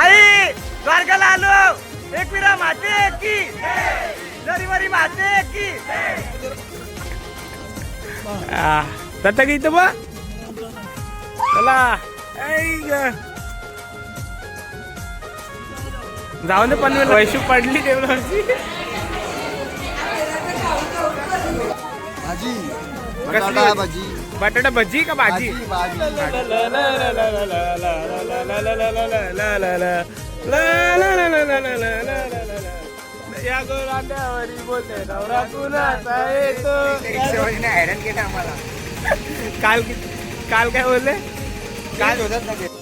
आई द्वारकाला आलो. एकविरा माते की. जरीवरी माते की. दत्ता की इथं बा. चला. ऐ ग. जाऊन दे पण वैशू पडली टेबलवरची भाजी. बटाटा भाजी? बटाटा भजी का भाजी या गोरांड्यावरी बोलते नवरा कुणाचा येतो हैराण केलं आम्हाला काल काल काय बोलले काय होतात ना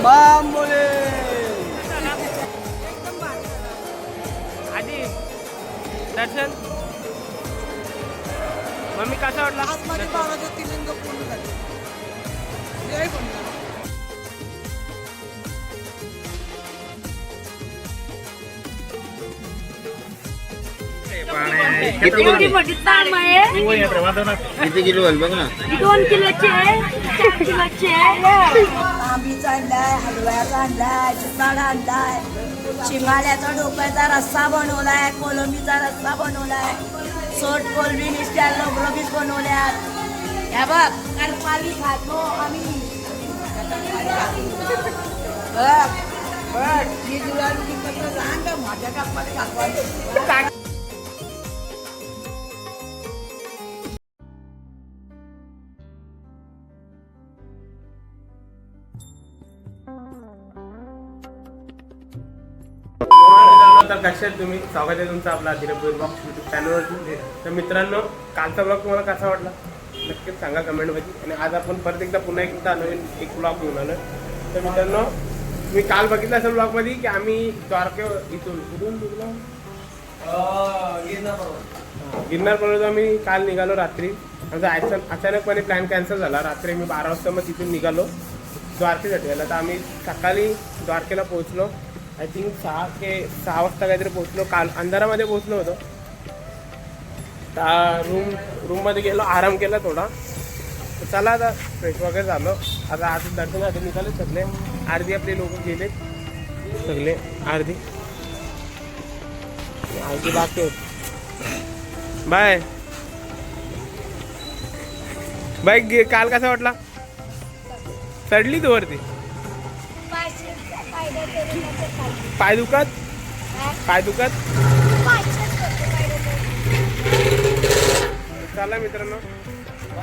ते बम बम बोले आधी दर्शन मम्मी कसा वाटला एवढी मोठी ताम आहे किती किलो झाली बघ ना दोन किलोची आहे चार किलोची आहे आंबीचा आणलाय हलव्याचा आणलाय चिताडा आणलाय शिंगाड्याचा डोक्याचा रस्सा बनवलाय कोलंबीचा रस्सा बनवलाय. सोट कोलबी निष्ठ्या लोबरोबीज बनवल्यात. ह्या बघ करपाली खातो हो, आम्ही. बघ बघ माझ्या कापमध्ये आहेत तुम्ही स्वागत आहे तुमचं आपला धीरज बॉक्स युट्यूब चॅनलवरती तर मित्रांनो कालचा ब्लॉग तुम्हाला कसा वाटला? नक्कीच सांगा कमेंटमध्ये आणि आज आपण परत एकदा पुन्हा एकदा नवीन एक ब्लॉग घेऊन आलो तर मित्रांनो मी काल बघितलं असेल ब्लॉगमध्ये की आम्ही द्वारके इथून कुठून निघलो गिरनार पर्वत आम्ही काल निघालो रात्री. आमचा अचान- अचानकपणे प्लॅन कॅन्सल झाला. रात्री मी बारा वाजता मग तिथून निघालो. द्वारकेसाठी यायला तर आम्ही सकाळी द्वारकेला पोहोचलो. आय थिंक सहा ते सहा वाजता काहीतरी पोहोचलो. काल अंधारामध्ये पोहोचलो होतो. त्या रूम रूममध्ये गेलो आराम केला थोडा. चला आता फ्रेश वगैरे झालो. आता आज दर्शनासाठी निघाले सगळे. अर्धी आपले लोक गेले. सगळे अर्धी अर्धी बाकी होत. बाय. बाय गे- काल कसा वाटला? चढली तू वरती. पाय दुखत? पाय दुखत? चला मित्रांनो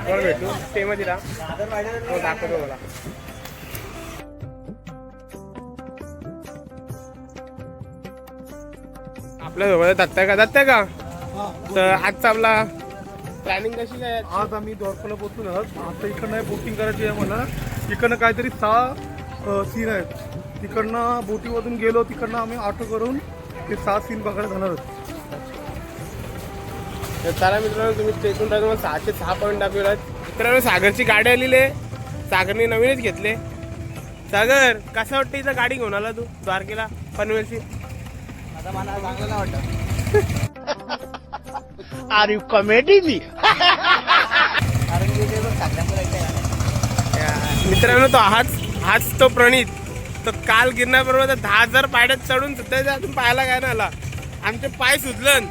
वर भेटू. ते मध्ये राहा हो, दाखवतो मला आपल्यासोबत दत्ता का दत्ता का तर आजचा आपला प्लॅनिंग कशी काय आहे? आज आम्ही दोरकोला पोहोचलो आता इकडनं बोटिंग करायची आहे मला इकडनं काहीतरी सहा सीन आहेत. तिकडनं बोटीमधून गेलो तिकडनं आम्ही ऑटो करून ते सहा सीन बघायला जाणार आहोत तर चला मित्रांनो तुम्ही स्टेशन राहतो मला सहाशे सहा पॉईंट दाखवला. मित्रांनो सागरची गाडी आलेली आहे. सागरने नवीनच घेतले. सागर कसं वाटतं इथं गाडी घेऊन आला तू? द्वारकेला पनवेलची? आता मला चांगलं नाही वाटत. आर यू कॉमेडी मी कारण की ते बघ सगळ्यांचं ऐकायला आलं. मित्रांनो तो हाच हाच तो प्रणित. तो काल गिरणार बरोबर दहा हजार पायड्यात चढून सुद्धा अजून पाहायला काय नाही आला. आमचे पाय सुजलन.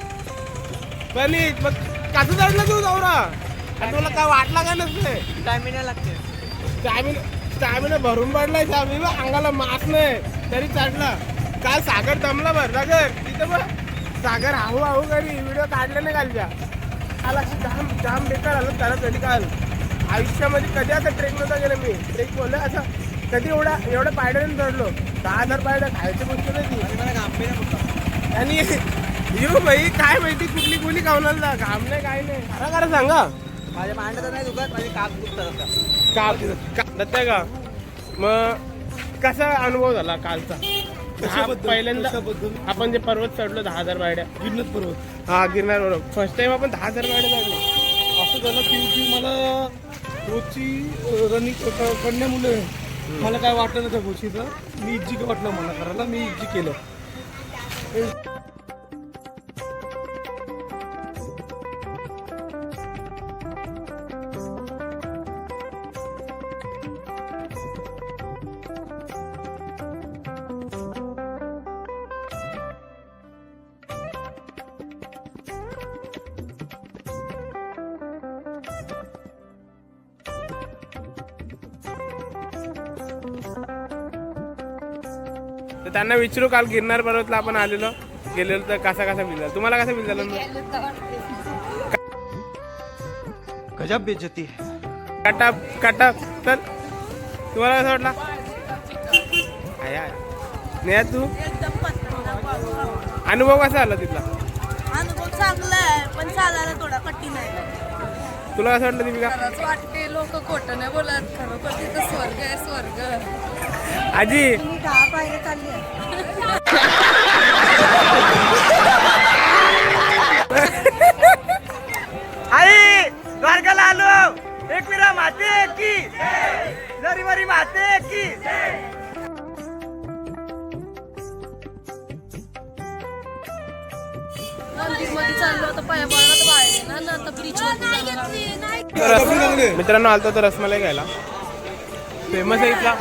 प्रणित मग कसं चढला तू दौरा आणि तुला काय वाटला काय नसले स्टॅमिना लागते. स्टॅमिना स्टॅमिना भरून पडलाय बघ अंगाला मास नाही. तरी चढला. काल सागर दमला भर सागर तिथं बघ. सागर हाऊ हाऊ करी. व्हिडिओ काढले नाही कालच्या. काल अशी जाम जाम बेकार आलं त्याला कधी काल. आयुष्यामध्ये कधी असं ट्रेक नव्हता गेलं मी. ट्रेक बोललं असं कधी एवढा एवढ्या पायड्याने चढलो. दहा हजार पायड्या खायची गोष्ट नाही ती. आणि येऊ भाई काय माहिती कुठली कुणी खावणार घाम नाही काय नाही. खरं खरं सांगा माझ्या मांड्या तर नाही दुखत माझे काप दुखतात आता. का का- मग कसा अनुभव झाला कालचा? पहिल्यांदा? आपण जे पर्वत चढलो दहा हजार बायड्या गिरनत पर्वत हा गिरणार बरोबर. फर्स्ट टाइम आपण दहा हजार बायड्या चढलो. असं झालं की की मला रोजची रनिंग करण्यामुळे मला मला काय वाटलं नाही त्या गोष्टीचं. मी इज्जी वाटलं मला करायला. मी इज्जी केलं. तर त्यांना विचारू काल गिरनार पर्वतला आपण आलेलो. गेलेलो तर कसा कसा बिल झाला? तुम्हाला कसा बिल झाला गजब बेइज्जती है। कटाप कटाप तर तुम्हाला कसं वाटला? आया नेहा तू? अनुभव कसा आला तिथला? अनुभव चांगला आहे पण चालायला थोडा कठीण आहे. तुला कसं वाटलं दीपिका? वाटते लोक खोटं नाही बोलत. खरोखर तिथं स्वर्ग आहे स्वर्ग. आजी. आई द्वारकाला आलो. एक विरा माते की. जरी मरी माते की. मित्रांनो आलतो तर रसमलाई घ्यायला. फेमस आहे इथला.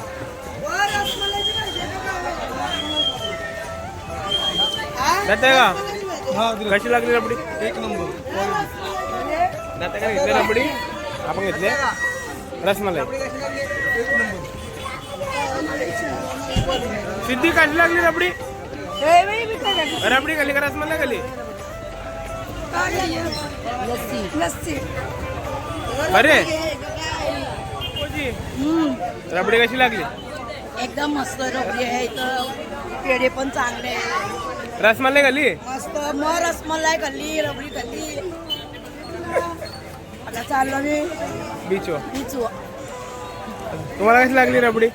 जाते का? हा. कशी लागली रबडी? एक नंबर. जाते का घेतली रबडी? आपण घेतले. रसमलाई. सिद्धी कशी लागली रबडी? रबडी खाली का रसमलाई खाली लस्सी. बरे रबडी कशी लागली? एकदम मस्त रबडी आहे इथं पेढे पण चांगले आहे रसमलाई खाली मस्त मग रसमलाई खाल्ली रबडी खाल्ली. आता चाललो मी. तुम्हाला कशी लागली रबडी?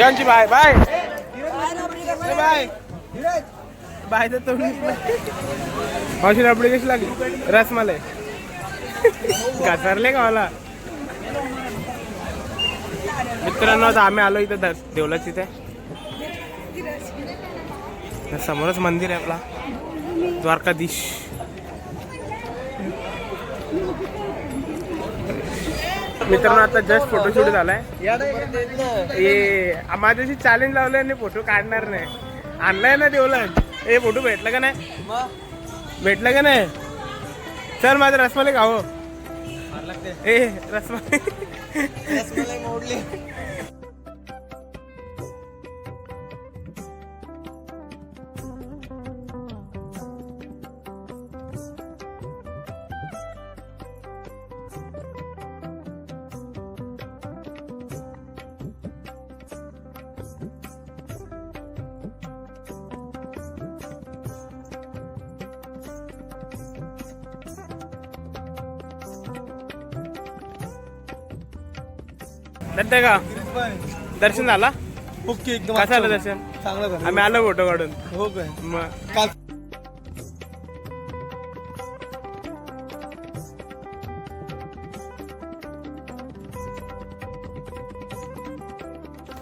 यांची बाय बाय. Bye bye. तर तोंड मावशी रबडी कशी लागली? रसमलाई घसरले का मला? मित्रांनो आता आम्ही आलो इथं देवलाच इथे. समोरच मंदिर आहे आपला. द्वारकाधीश. मित्रांनो आता जस्ट फोटोशूट झालाय. हे माझ्याशी चॅलेंज लावलंय आणि फोटो काढणार नाही. आणलाय ना देवला ए फोटो भेटलं का नाही? भेटलं का नाही? सर माझं रसमलाई खाओ ए रसमलाई मोडली. जाते का? दर्शन झाला? ओके एकदम कसं आलं. दर्शन? चांगलं झालं. आम्ही आलो फोटो काढून. हो काय? मग काल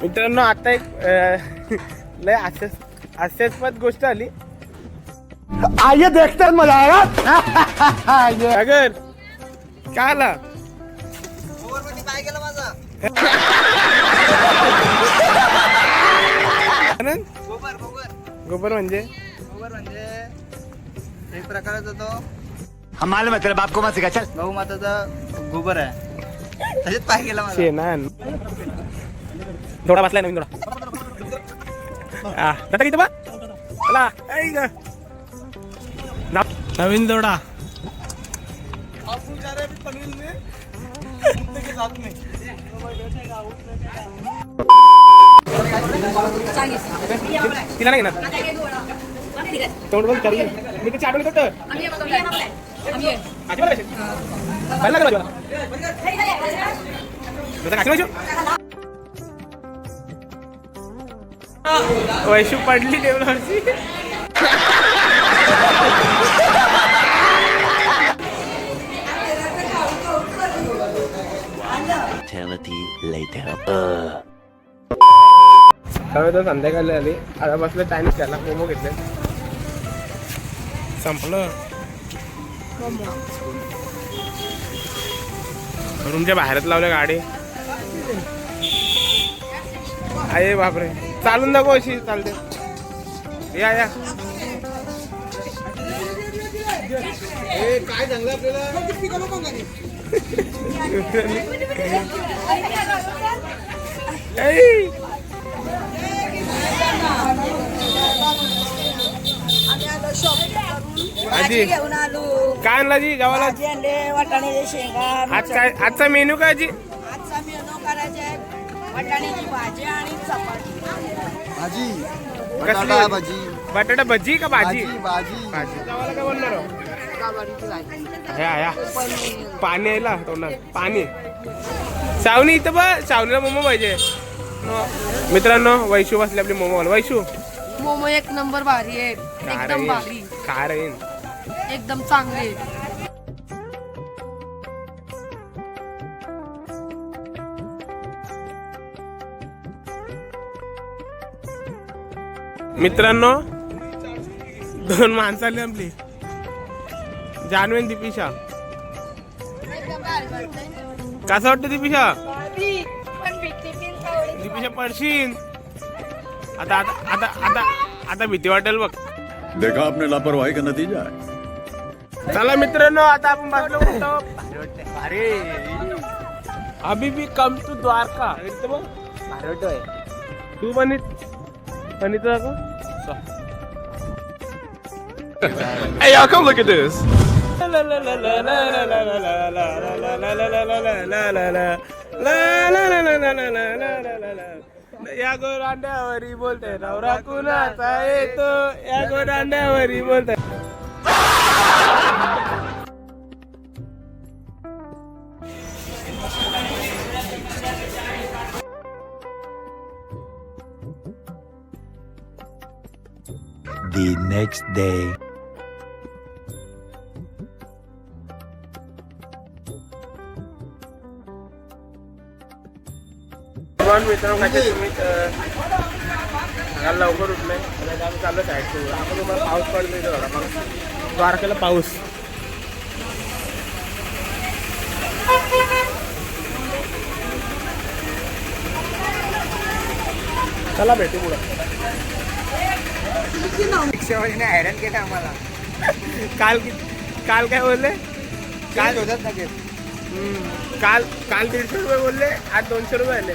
मित्रांनो आता एक अं, लय हास्यास हास्यास्पद गोष्ट आली. आइए देखते हैं मजा आएगा। अगर काय आला? गोबर म्हणजे? गोबर म्हणजे एक प्रकारचा तो मालूम है तेरे बाप को मत सिखा चल। गहू माताचा गोबर आहे. त्याच्यात पाय गेला माझा. शेणान थोडा बसलाय नवीन थोडा हा जाता किती बा. नवीन जोडा. आपण जा तिला नाही ना तोंड बोल चालू मी ते चाटून येतो तर काची बरं कशी? खायला लागलं का तुला? तुला काची पाहिजे? वैशू पडली हवे तर संध्याकाळी आली. आता बसलं चायनीज त्याला मोमो घेतले. संपलं. रूमच्या बाहेरच लावल्या गाडी. अरे बापरे. चालून दाखव अशी चालते. या या. काय चांगलं आपल्याला? भाजी घेऊन आलो. काय आणला जी गावाला? भाजी आणले वाटाण्याचे शेंगा आज काय आजचा मेनू काय जी आजचा मेनू करायचे वाटाण्याची भाजी आणि चपाती. भाजी. बटाटा? भाजी? बटाटा भजी का भाजी? भाजी भाजी. भाजी. गावाला काय बोलणार हो? या या. पाणी यायला तोंडात. पाणी. सावनी इथं बघ सावनीला मोमो पाहिजे. मित्रांनो वैशू बसले आपली मोमो वैशू. मोमो एक नंबर भारी आहे. एकदम भारी. राहील एकदम चांगले. मित्रांनो दोन माणसं आली आपली. जानवेन दिपिशा कसं वाटतं दिपिशा दिपिशा पडशीन आता आता आता आता आता भीती वाटेल बघ. देखा आपने लापरवाही का नतीजा है चला मित्रांनो आता आपण बसलो कुठं अरे अभी भी कम टू द्वारका. तू पण पण इथं Hey y'all, come look at this. या गोरांड्यावरी बोलते नवरा कुणाचा येतो? या गोरांड्यावरी बोलते The next day. भगवान मित्रांनो काय तुम्ही अं, सकाळी लवकर उठले. आणि आम्ही चाललो साईड टूर आपण तुम्हाला पाऊस पडतो इथं बघा. मग द्वारकेला पाऊस. चला भेटू पुढं. हैराण केलं आम्हाला. काल किती काल काय बोलले? काय होतात ना हम्म, काल काल दीडशे रुपये बोलले आज दोनशे रुपये आले.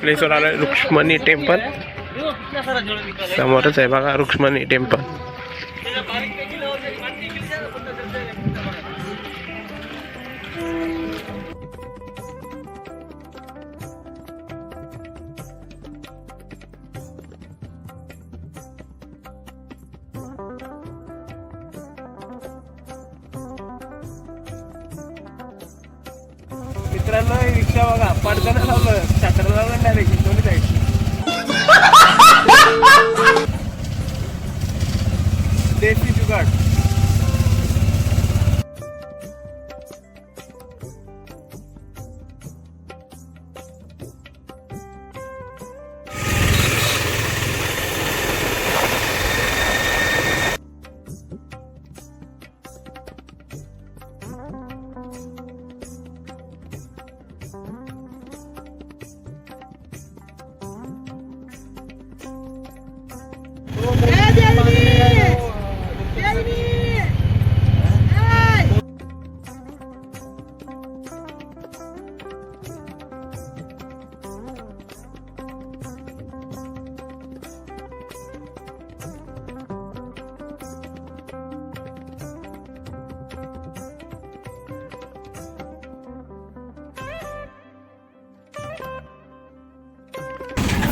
प्लेसवर आलोय रुक्ष्मणी टेम्पल. समोरच आहे बघा रुक्ष्मणी टेम्पल. मित्रांनो रिक्षा बघा पडताना लावलं छात्र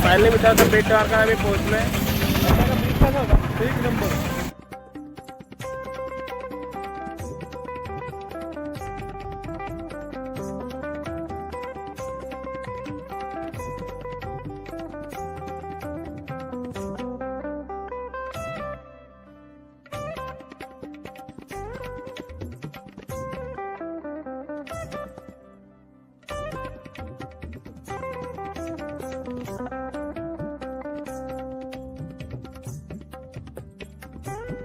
फायनली मित्रांनो बेट द्वारका आम्ही पोहोचलोय एक number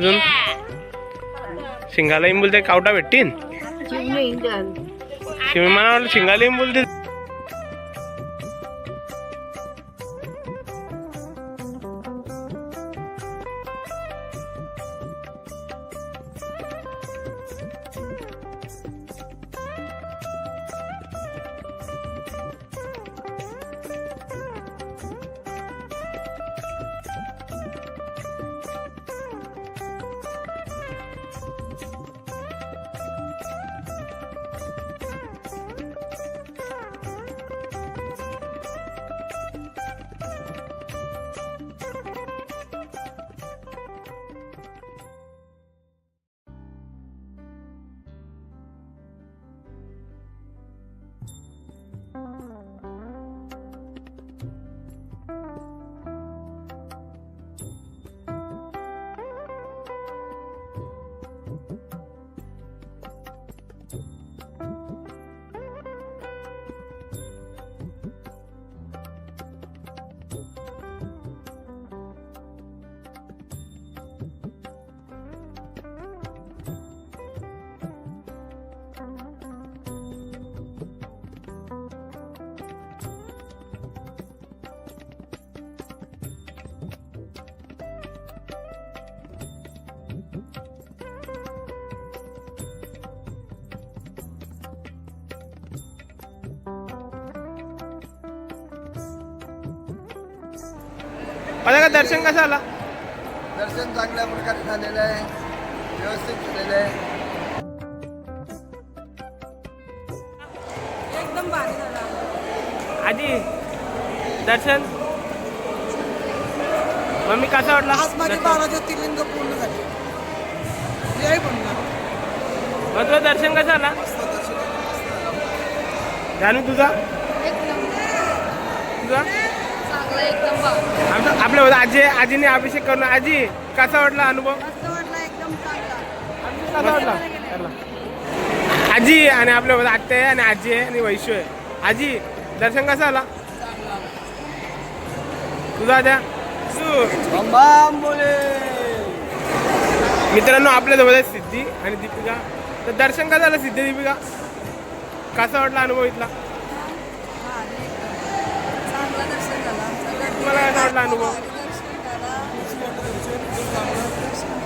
अजून? शिंगाला बोलते कावटा भेटतील? शिव मला वाटलं शिंगाला बोलते आता का दर्शन कसं आला दर्शन चांगल्या प्रकारे झालेलं आहे. व्यवस्थित झालेलं आहे. आजी दर्शन? मम्मी कसा वाटला? आज माझे दर्शन? बारा ज्योतिर्लिंग पूर्ण झाले. जय म्हणणार मग तुझं दर्शन कसं आला जानू तुझा तुझा? एकदम. भारी. आमचं आपल्या होता आजी आजीने अभिषेक करून आजी कसा वाटला अनुभव? कसा वाटला? आजी आणि आपल्या होता आत्या आहे आणि आजी आहे आणि वैशू आहे. आजी दर्शन कसं आला तुझा द्या मित्रांनो आपल्या जवळ आहे सिद्धी आणि दीपिका. तर दर्शन कसं झालं सिद्धी दीपिका? कसा वाटला अनुभव इथला?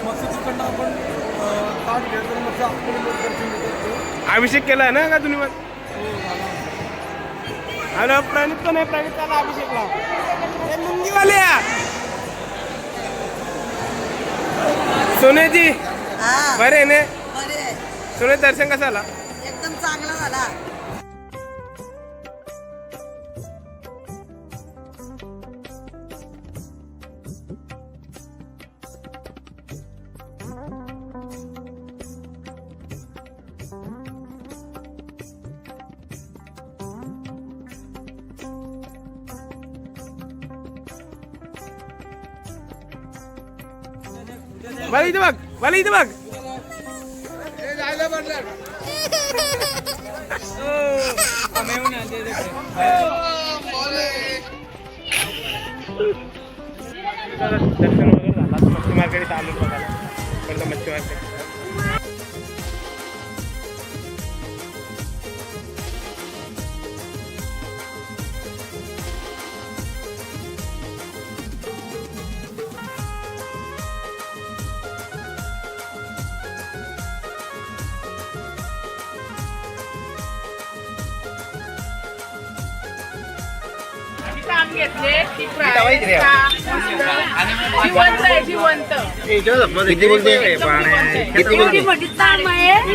मस्त आपण दर्शन घेतो अभिषेक केला ना का तुम्ही मग हॅलो प्रणित पण आहे प्रणित त्याला अभिषेकला? मुंगीवाले या. सोनेजी हा. बरे ने? सोने दर्शन कसं आला? मला इथे बघ. दर्शन वगैरे झालं मच्छी मार्केट आलो बघायला. इकडलं मच्छी मार्केट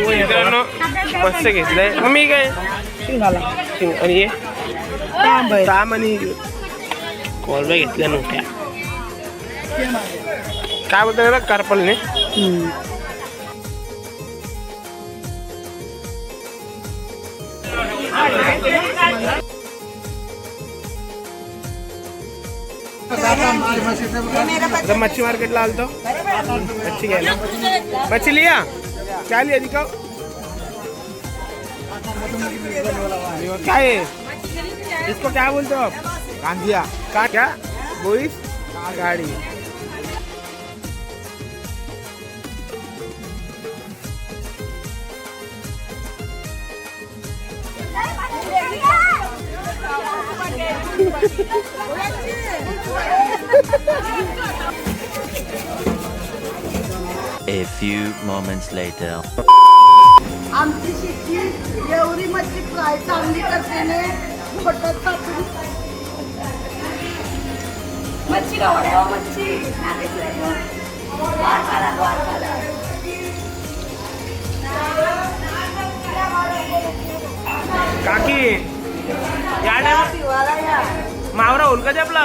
मित्रांनो मस्त. घेतलंय मग मी काय शिंग आणि ये ताम आणि कोलब्या घेतल्या नव्हत्या काय बोलतो? करपलने आता मच्छी मार्केटला आलतो मच्छी घ्यायला मच्छी लिया? क्या लिया दिखाओ। क्या है? इसको क्या बोलते हो आप? गांधिया का क्या? बोईस गाड़ी। A few moments later. आमची शेती एवढी मच्छी फ्राय चांगली करते सापडी मच्छी हो मच्छी. काकी या या मावरा होल का आपला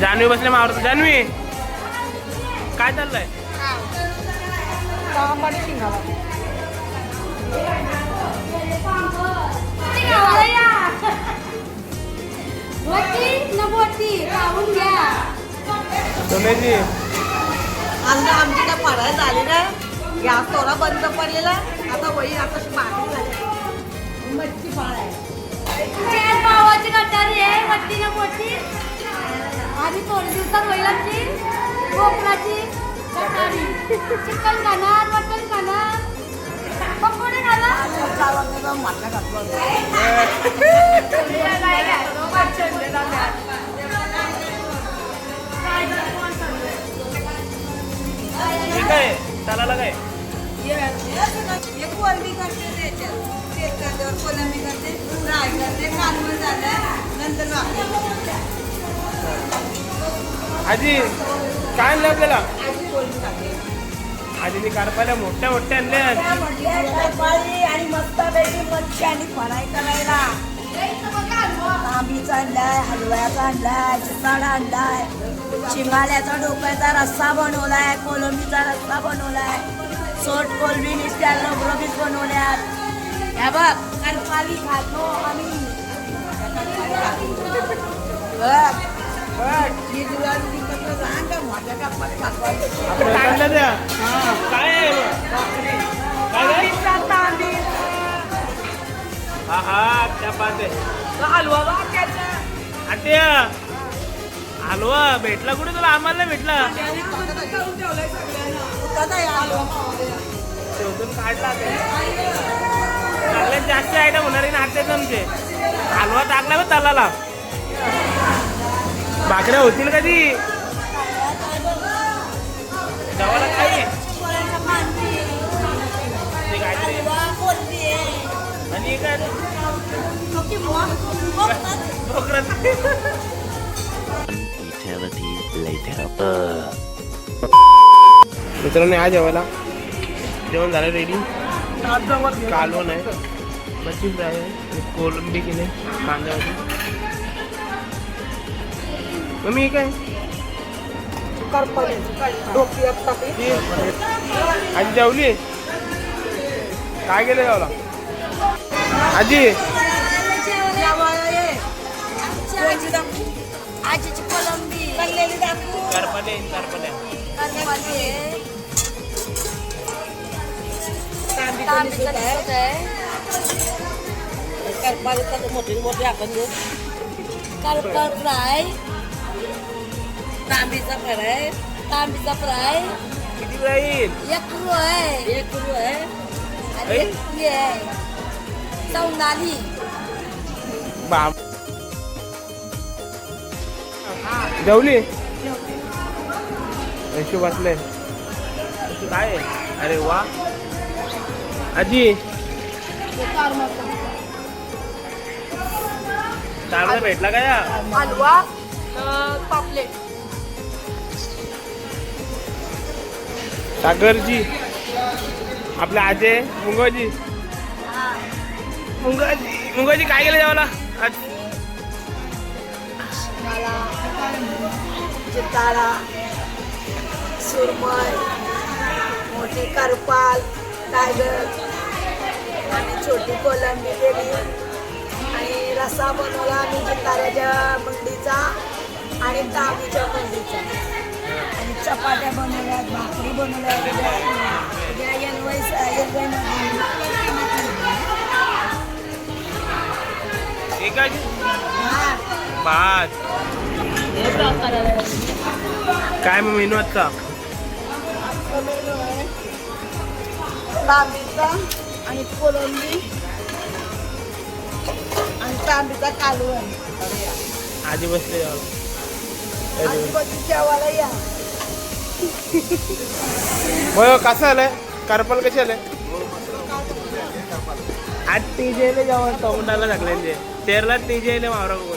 जान्हवी बसले मावरत जान्हवी काय चाललंय? सोन्याची आमची काय पडाय झाली ना. गॅस थोडा बंद पडलेला. आता वही आता मागणी झाली. मच्छी पाळाय पावाची कटारी आहे ना मोठी. आणि थोड्या दिवसात होईल आमची कोकणाची कटारी चिकन खाणार मटन खाणार. पकोडे खाणार. म्हटलं घातलं ठीक आहे. चालायला काय एक कोलंबी करते त्याच्यात तेल करते कोलंबी करते फ्राय करते कालवण झालं नंतर. आजी काय आणलं आपल्याला. आजीने कारपाल्या मोठ्या मोठ्या आणल्या. आणि मस्तपैकी मच्छी आणि फ्राय करायला. तांबीचा आणलाय हलव्याचा आणलाय चिसाडा आणलाय शिंगाल्याचा डोक्याचा रस्सा बनवलाय कोलंबीचा रस्सा बनवलाय सोट कोलबी निसत्या लबरबीत बनवल्यात. हे बघ करपाली खातो आम्ही. काय आहे काय हा हा त्या पाहते हलवा बघ हलवा भेटला कुठे तुला आम्हाला भेटला शोधून काढला ते सगळ्यात जास्त आयटम होणार आहे ना आत्याचं आमचे हलवा टाकला बा तलाला भाकऱ्या होतील कधी काय. आणि काय later. मित्रांनो या जेवायला. जेवण झालं रेडी कालवण आहे. मच्छी फ्राय आहे. कोलंबी केली कांद्यामध्ये मम्मी हे काय? आजी जेवली? काय केलं जेवला आजी? आजीची कोलंबी. कल्लेली दाखवू. करपले करपले करपाली करपालीचं मोठी मोठी आपण. करपा फ्राय. तांबीचा फ्राय तांबीचा फ्राय किती राहील एक आहे. एक किलो आहे? आणि एक पुरी आहे. सौंदाली बाप जेवली? यशू बसले काय? आहे? अरे वा. आजी. चार्जर भेटला का या? हलवा पापलेट. सागरजी आपल्या आजे मुंगोजी. मुंगाजी मुंगोजी काय केलं जेवायला? आज मला सुरमय मोठी करपाल टायगर आणि छोटी कोलंबी केली. आणि रस्सा बनवला आम्ही चिताऱ्याच्या मुंडीचा आणि तांबीच्या मुंडीचा. चपात्या बनवल्या भाकरी बनवल्या एक आजी भात. काय मग मेनू आजचा? तांबीचा आणि कोलंबी आणि तांबीचा कालवण. आजी बसले. जेवायला. आजूबाजू जेवायला या. होय हो, कसं आलंय? करपल कसे आले आज तेजे आले जेवण तोंडाला लागले तेरला तेजे आले मावरा बघून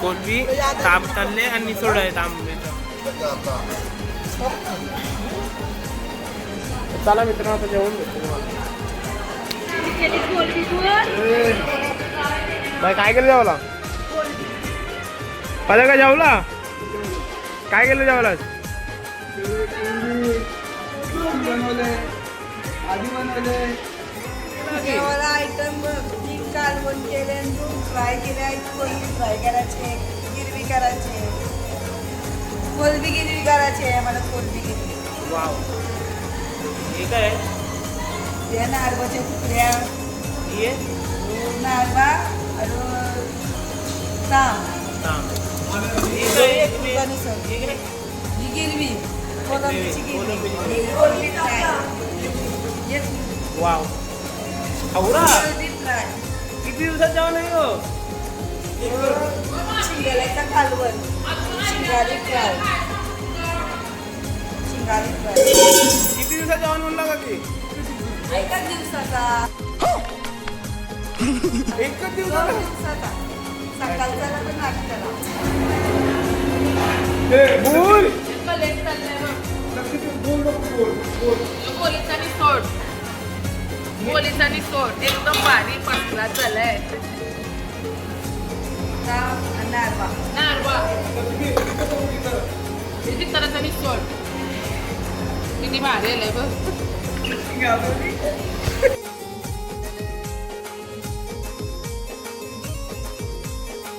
कोणते तांब चालले आणि सोड आहे तांबेचं चला मित्रांनो आता जेवण भेटतो तुम्हाला. बाय काय केलं जेवला पहिला काय जेवला काय केलं जेवला जेवायला आयटम तीन कालवण केले दोन फ्राय केले कोलबी फ्राय करायचे? गिरवी करायचे. कोलबी गिरवी करायची. आहे मला कोलबी गिरवी. वाव. हे काय? त्या नारळाच्या तुकड्या ये गिरवी कोलंबीची गिरवी वाव फ्राय किती दिवसात जेवण आहे हो शिंगाल्याचा कालवण शिंगारी फ्राय शिंगारी फ्राय किती दिवसात जेवण म्हणला का की? एकाच दिवसाचा. एकच दिवस बोल पोलिसांनी सोड पोलिसांनी सोड एकदम भारी पसला चलाय आणि नारवा नारवा किती तरह सोड किती भारी आलंय बघ